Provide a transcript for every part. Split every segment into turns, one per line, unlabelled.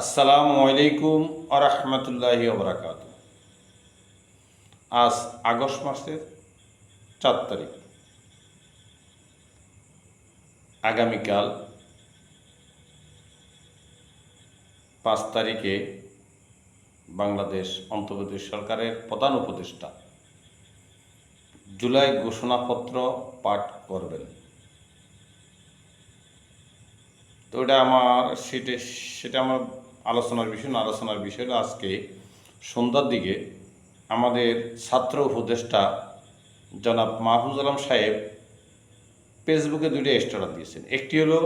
আসসালামু আলাইকুম আরহামতুল্লাহি ওবরাকাত আজ আগস্ট মাসের চার তারিখ। আগামীকাল পাঁচ তারিখে বাংলাদেশ অন্তর্বর্তী সরকারের প্রধান উপদেষ্টা জুলাই ঘোষণাপত্র পাঠ করবেন। তো ওটা আমার সেটা সেটা আমার আলোচনার বিষয়, না আলোচনার বিষয়টা আজকে সন্ধ্যার দিকে আমাদের ছাত্র উপদেষ্টা জনাব মাহফুজ আলম সাহেব ফেসবুকে দুইটা স্ট্যাটাস দিয়েছেন। একটি হলো,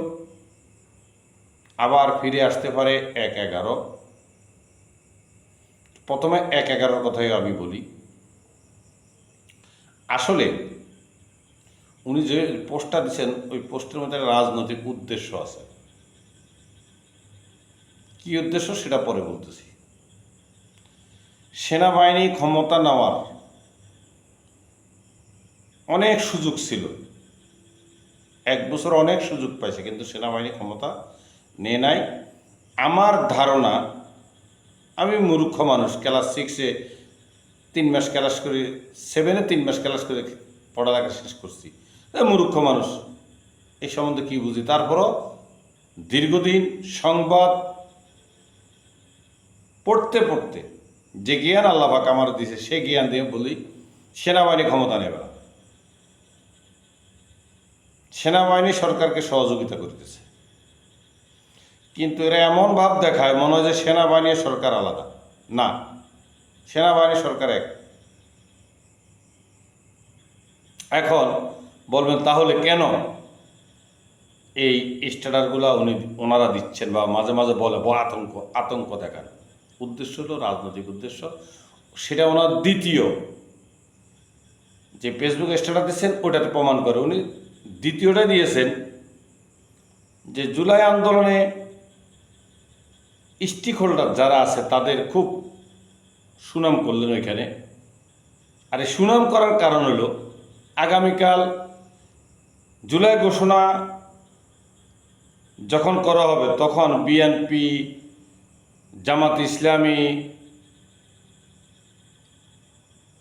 আবার ফিরে আসতে পারে এক এগারো। প্রথমে এক এগারোর কথাই আমি বলি। আসলে উনি যে পোস্টটা দিচ্ছেন ওই পোস্টের মধ্যে রাজনৈতিক উদ্দেশ্য আছে। কি উদ্দেশ্য সেটা পরে বলতেছি। সেনাবাহিনী ক্ষমতা নেওয়ার অনেক সুযোগ ছিল। এক বছর অনেক সুযোগ পাইছে, কিন্তু সেনাবাহিনী ক্ষমতা নেয় নাই। আমার ধারণা, আমি মূর্খ মানুষ, ক্লাস সিক্সে তিন মাস ক্লাস করে সেভেনে তিন মাস ক্লাস করে পড়ালেখা শেষ করছি। মূর্খ মানুষ, এই সম্বন্ধে কি বুঝি? তারপরও দীর্ঘদিন সংবাদ পড়তে পড়তে যে জ্ঞান আল্লাহাক আমার দিছে সে জ্ঞান দিয়ে বলি, সেনাবাহিনী ক্ষমতা নেবে না। সেনাবাহিনী সরকারকে সহযোগিতা করতেছে। কিন্তু এরা এমন ভাব দেখায়, মনে হয় যে সেনাবাহিনী সরকার আলাদা। না, সেনাবাহিনী সরকার এক। এখন বলবেন, তাহলে কেন এই স্ট্যাটাসগুলো উনি ওনারা দিচ্ছেন বা মাঝে মাঝে বলে, বড় আতঙ্ক আতঙ্ক দেখান? উদ্দেশ্য হলো রাজনৈতিক উদ্দেশ্য। সেটা ওনার দ্বিতীয়। যে ফেসবুক স্ট্যাটাস দিচ্ছেন ওটাতে প্রমাণ করে। উনি দ্বিতীয়টা দিয়েছেন যে জুলাই আন্দোলনে স্টিক হোল্ডার যারা আছে, তাদের খুব সুনাম করলেন ওইখানে। আর এই সুনাম করার কারণ হলো আগামীকাল জুলাই ঘোষণা যখন করা হবে, তখন বিএনপি জামাত ইসলামী,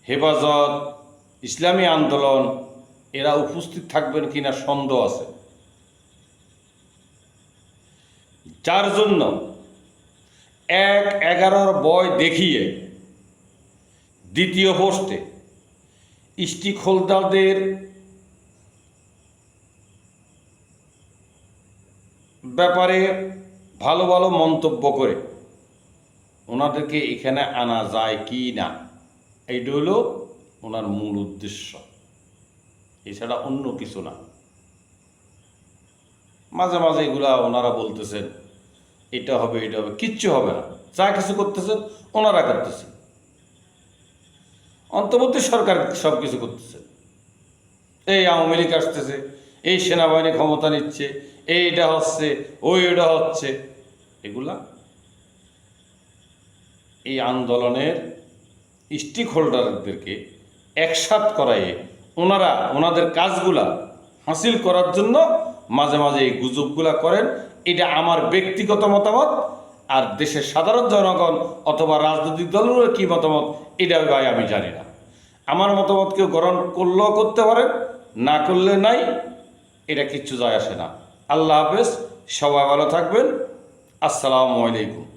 হেফাজত, ইসলামী আন্দোলন, এরা উপস্থিত থাকবেন কিনা সন্দেহ আছে। যার জন্য এক এগারোর বয় দেখিয়ে দ্বিতীয় পোস্টে স্টিক হোল্ডারদের ব্যাপারে ভালো ভালো মন্তব্য করে ওনাদেরকে এখানে আনা যায় কি না? এইটা হলো ওনার মূল উদ্দেশ্য। এছাড়া অন্য কিছু না। মাঝে মাঝে এগুলা ওনারা বলতেছেন, এটা হবে এটা হবে, কিচ্ছু হবে না। যা কিছু করতেছেন, ওনারা করতেছেন। অন্তর্বর্তী সরকার সব কিছু করতেছে এই আওয়ামী লীগ আসতেছে, এই সেনাবাহিনী ক্ষমতা নিচ্ছে, এইটা হচ্ছে ওই এটা হচ্ছে। এগুলা এই আন্দোলনের স্টিক হোল্ডারদেরকে একসাথ করাইয়ে ওনারা, ওনাদের কাজগুলা হাসিল করার জন্য মাঝে মাঝে এই গুজবগুলা করেন। এটা আমার ব্যক্তিগত মতামত, আর দেশের সাধারণ জনগণ অথবা রাজনৈতিক দলের কী মতামত, এটা ভাই আমি জানি না। আমার মতামত কেউ গ্রহণ করলেও করতে পারেন, না করলে নাই, এটা কিচ্ছু যায় আসে না। আল্লাহ হাফেজ, সবাই ভালো থাকবেন। আসসালামু আলাইকুম।